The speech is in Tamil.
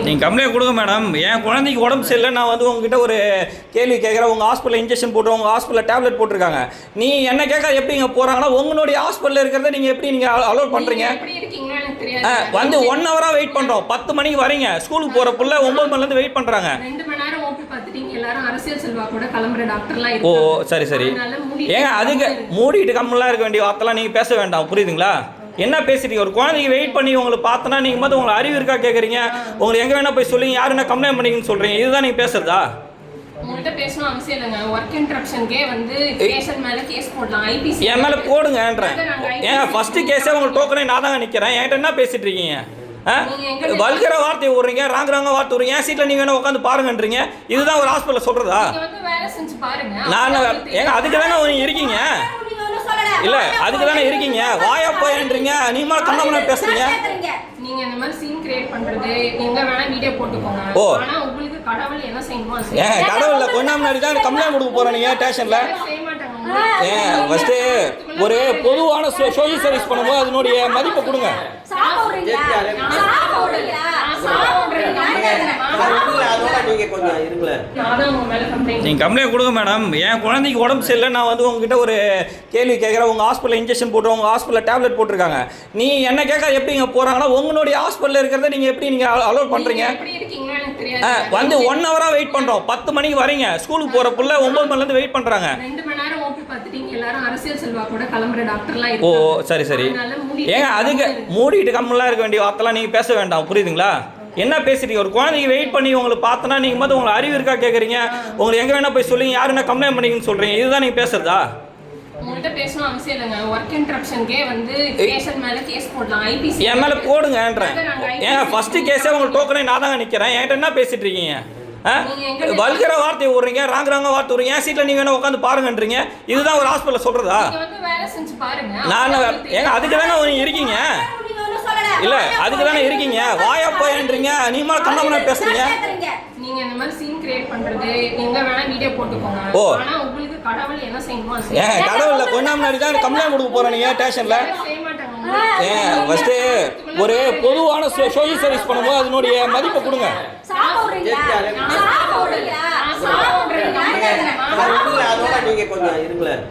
நீங்கள் கம்ப்ளைண்ட் கொடுங்க மேடம் என் குழந்தைக்கு உடம்பு சரியில்லை. நான் வந்து உங்ககிட்ட ஒரு கேள்வி கேட்குறேன். உங்கள் ஹாஸ்பிட்டலில் இன்ஜெக்ஷன் போட்டு உங்கள் ஹாஸ்பிட்டலில் டேப்லெட் போட்டிருக்காங்க. நீ என்ன கேட்க எப்படி இங்கே போகிறாங்கன்னா உங்களுடைய ஹாஸ்பிட்டலில் இருக்கிறத நீங்கள் எப்படி நீங்கள் அலோட் பண்ணுறீங்க ஆ, வந்து ஒன் ஹவராக வெயிட் பண்ணுறோம் பத்து மணிக்கு வரீங்க. ஸ்கூலுக்கு போகிற புள்ள ஒம்பது மணிலேருந்து வெயிட் பண்ணுறாங்க ஓ சரி சரி. ஏங்க அதுக்கு மூடிட்டு கம்மெல்லாம் இருக்க வேண்டிய வார்த்தைலாம் நீங்கள் பேச வேண்டாம். புரியுதுங்களா? என்ன பேசுறீங்க? ஒரு குழந்தைக்கு வெயிட் பண்ணி உங்களுக்கு பார்த்தனா நீங்கள் மட்டும் உங்களுக்கு அறிவு இருக்கா கேட்குறீங்க உங்களுக்கு எங்கே வேணா போய் சொல்லுங்க. யார் என்ன கம்ப்ளைண்ட் பண்ணிங்கன்னு சொல்கிறீங்க இதுதான் நீங்கள் பேசுறதா? உங்கள்கிட்ட பேசணும் அவசியம் இல்லைங்க. ஒர்க் இன்டரப்ஷனுக்கே வந்து பேஷண்ட் மேல கேஸ் போடலாம். ஐபிசி என் மேலே போடுங்கன்றேன். ஏங்க ஃபஸ்ட்டு கேஸே உங்களுக்கு டோக்கனே நான் தாங்க நிற்கிறேன் என்கிட்ட என்ன பேசிட்டு இருக்கீங்க? ஆ? வல்கிற வார்த்தையை விட்றீங்க. ராங் ராங்க வார்த்தை விட்றீங்க. என் சீட்டில் நீங்கள் வேணா உட்காந்து பாருங்கன்றீங்க. இதுதான் ஒரு ஹாஸ்பிட்டலில் சொல்கிறதா நான் ஏங்க அதுக்கு தானே நீங்கள் இருக்கீங்க. இல்ல அதுக்கு தானே இருக்கீங்க? வாயா போயன்றீங்க. நீங்க மேல கண்ணமன பேசுறீங்க. நீங்க இந்த மாதிரி சீன் கிரியேட் பண்றது எங்க வேணா வீடியோ போட்டுக்கோங்க. ஓ. ஆனா உங்களுக்கு கடவுள் என்ன செய்யணுமோ செய்யுங்க. கடவுள்ல கொஞ்ச முன்னாடி தான் கம்ப்ளைண்ட் கொடுக்க போறேன் நீங்க ஸ்டேஷன்ல. செய்ய மாட்டாங்க. உங்களுக்கு. ஏன் ஃபர்ஸ்ட் ஒரு பொதுவான சோஷியல் சர்வீஸ் பண்ணும்போது அதனுடைய மதிப்பை கொடுங்க நான் சாவுன்றது நம்பாதீங்கம்மா. அதோட நீங்க உங்க மேல கம்ப்ளைண்ட் நீங்க கம்ப்ளைண்ட் கொடுங்க மேடம் என் குழந்தைக்கு உடம்பு சரியில்லை. நான் வந்து உங்ககிட்ட ஒரு கேள்வி கேட்குறேன். உங்க ஹாஸ்பிட்டலில் இன்ஜெக்ஷன் போட்டு உங்க ஹாஸ்பிட்டலில் டேப்லெட் போட்டிருக்காங்க. நீ என்ன கேட்க எப்படி இங்கே போறாங்கன்னா உங்களுடைய ஹாஸ்பிட்டலில் இருக்கிறத நீங்க எப்படி நீங்க அலோட் தெரியாது. வந்து ஒன் ஹவராக வெயிட் பண்ணுறோம் பத்து மணிக்கு வரீங்க. ஸ்கூலுக்கு போகிற புள்ள ஒம்பது மணிலேருந்து வெயிட் பண்ணுறாங்க ரெண்டு மணி நேரம் ஓபி பார்த்துட்டீங்க. எல்லாரும் அரசியல் செல்வா கூட கிளம்புற டாக்டர்லாம் ஓ சரி சரி. ஏங்க அதுக்கு மூடிட்டு கம்மெல்லாம் இருக்க வேண்டிய வார்த்தைலாம் நீங்கள் பேச வேண்டாம். புரியுதுங்களா? என்ன பேசுறீங்க? ஒரு குழந்தைக்கு வெயிட் பண்ணி உங்களுக்கு பார்த்தனா நீங்கள் மட்டும் உங்களுக்கு அறிவு இருக்கா கேட்குறீங்க உங்களுக்கு எங்கே வேணா போய் சொல்லுங்க. யார் என்ன கம்ப்ளைண்ட் பண்ணிங்கன்னு சொல்கிறீங்க இதுதான் நீங்கள் பேசுறதா? உங்கள்கிட்ட பேசணும் அவசியம் இல்லைங்க. ஒர்க் இன்டரப்ஷனுக்கே வந்து பேஷண்ட் மேல கேஸ் போடலாம். ஐபிசி என் மேலே போடுங்கன்றேன். ஏங்க ஃபஸ்ட்டு கேஸே உங்களுக்கு டோக்கனே நான் தாங்க நிற்கிறேன் என்கிட்ட என்ன பேசிட்டு இருக்கீங்க? ஆ? வல்கிற வார்த்தையை விட்றீங்க. ராங் ராங்க வார்த்தை விட்றீங்க. என் சீட்டில் நீங்கள் வேணா உட்காந்து பாருங்கன்றீங்க. இதுதான் ஒரு ஹாஸ்பிட்டலில் சொல்கிறதா நான் ஏங்க அதுக்கு தானே நீங்கள் இருக்கீங்க. இல்ல அதுக்கு தானே இருக்கீங்க. வாயா போயன்றீங்க. நீ மேல கண்ணமன பேசுறீங்க. நீங்க இந்த மாதிரி சீன் கிரியேட் பண்றது எங்க வேணா வீடியோ போட்டுக்கோங்க. ஓ. ஆனா உங்களுக்கு கடவுள் என்ன செய்யணுமோ அது ஏங்க செய்யுங்க. கடவுள்ல கொஞ்ச நாள் முன்னாடி தான் கம்ப்ளைண்ட் கொடுக்க போறேன் நீங்க ஸ்டேஷன்ல செய்ய மாட்டாங்க. உங்களுக்கு. ஏன் ஃபர்ஸ்ட் ஒரு பொதுவான சோஷியல் சர்வீஸ் பண்ணும்போது அதனுடைய மதிப்பை கொடுங்க. அதோட நீங்க கொஞ்சம் இருங்களேன்.